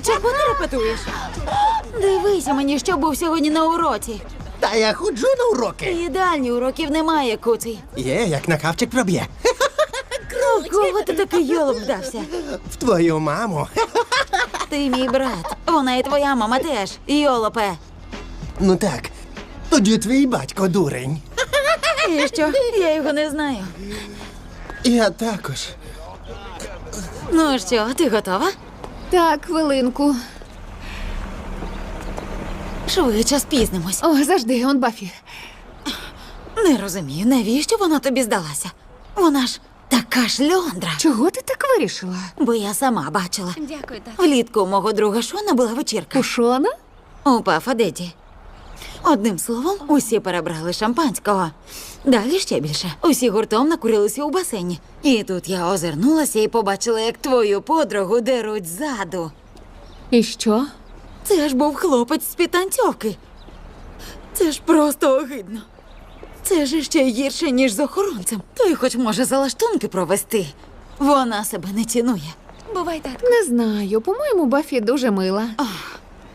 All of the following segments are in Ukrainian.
чого не репетуєш? Дивися мені, що був сьогодні на уроці. Та я ходжу на уроки. Ідеальні уроків немає, куций. Є, як на кавчик проб'є. У кого ти такий йолоп вдався? В твою маму. Ти мій брат. Вона і твоя мама теж. Йолопе. Ну так. Тоді твій батько дурень. І що? Я його не знаю. Я також. Ну що, ти готова? Так, хвилинку. Швидше спізнимось. О, завжди, он Бафі. Не розумію, навіщо вона тобі здалася? Вона ж така шльондра. Чого ти так вирішила? Бо я сама бачила. Дякую, так. Влітку у мого друга Шона була вечірка. У Шона? У Пафа Деді. Одним словом, усі перебрали шампанського. Далі ще більше. Усі гуртом накурилися у басейні. І тут я озирнулася і побачила, як твою подругу деруть ззаду. І що? Це ж був хлопець з підтанцьовки. Це ж просто огидно. Це ж ще гірше, ніж з охоронцем. Той хоч може залаштунки провести. Вона себе не цінує. Бувай так. Не знаю. По-моєму, Бафі дуже мила.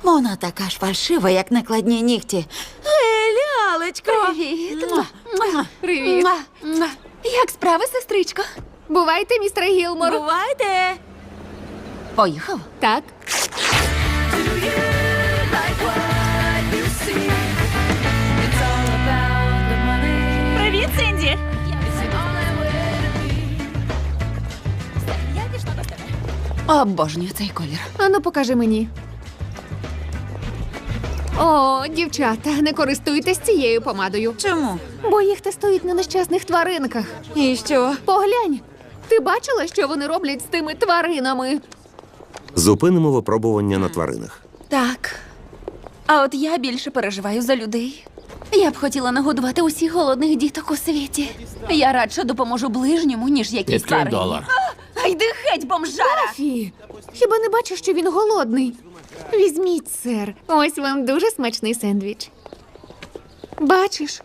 Вона така ж фальшива, як накладні нігті. Лялечко! Привіт. Муа, муа, Привіт. муа. Як справи, сестричко? Бувайте, містер Гілмор. Бувайте! Поїхав? Так. Привіт, Синді! Обожнюю цей колір. Ану, покажи мені. О, дівчата, не користуйтесь цією помадою, Чому? бо їх тестують на нещасних тваринках. І що? Поглянь, ти бачила, що вони роблять з тими тваринами? Зупинимо випробування на тваринах. Так. А от я більше переживаю за людей. Я б хотіла нагодувати усіх голодних діток у світі. Я радше допоможу ближньому, ніж якійсь Відкрий тварині. долар. А йди геть, бомжара! Фі, хіба не бачиш, що він голодний? Візьміть, сер. Ось вам дуже смачний сендвіч. Бачиш?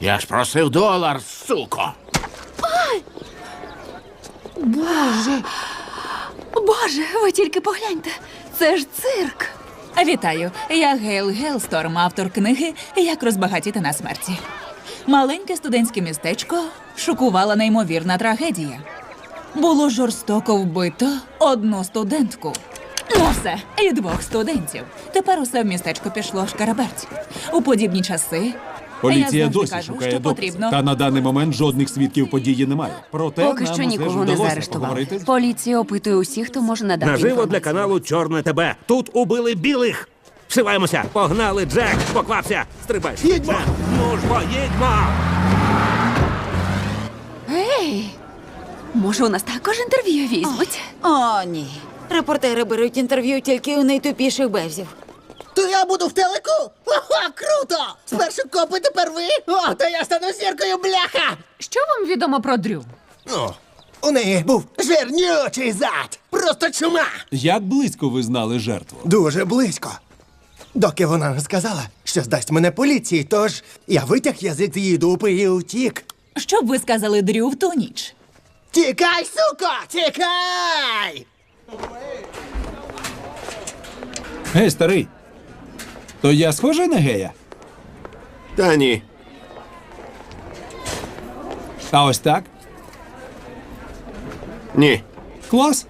Я ж просив долар, суко. Боже, Боже, ви тільки погляньте. Це ж цирк. Вітаю, я Гейл Гелсторм, автор книги Як розбагатіти на смерті. Маленьке студентське містечко шокувала неймовірна трагедія. Було жорстоко вбито одну студентку. Ну все, і двох студентів. Тепер усе в містечко пішло шкараберть. У подібні часи. Поліція я завжди досі кажу, шукає що докази. потрібно. Та на даний момент жодних свідків події немає. Проте Поки нам що нікого не заарештували. поговорити Поліція опитує усіх, хто може надати. Наживо для інформацію. каналу Чорне ТБ. Тут убили білих. Вшиваємося. Погнали, Джек. Поквапся. Стрибай. Їдьмо. Ну ж бо, їдьмо. Ей! Може, у нас також інтерв'ю візьмуть? О, ні. Репортери беруть інтерв'ю тільки у найтупіших бевзів. То я буду в телеку? Ого, круто! Спершу копи, тепер ви? О, то я стану зіркою, бляха! що вам відомо про Дрю? О, у неї був жирнючий зад! Просто чума! Як близько ви знали жертву? Дуже близько. Доки вона не сказала, що здасть мене поліції, тож я витяг язик з її дупи і утік. Що б ви сказали Дрю в ту ніч? Тікай, суко! Тікай! Гей, старий. То я схожий на гея? Та ні. А ось так? Ні. Клас.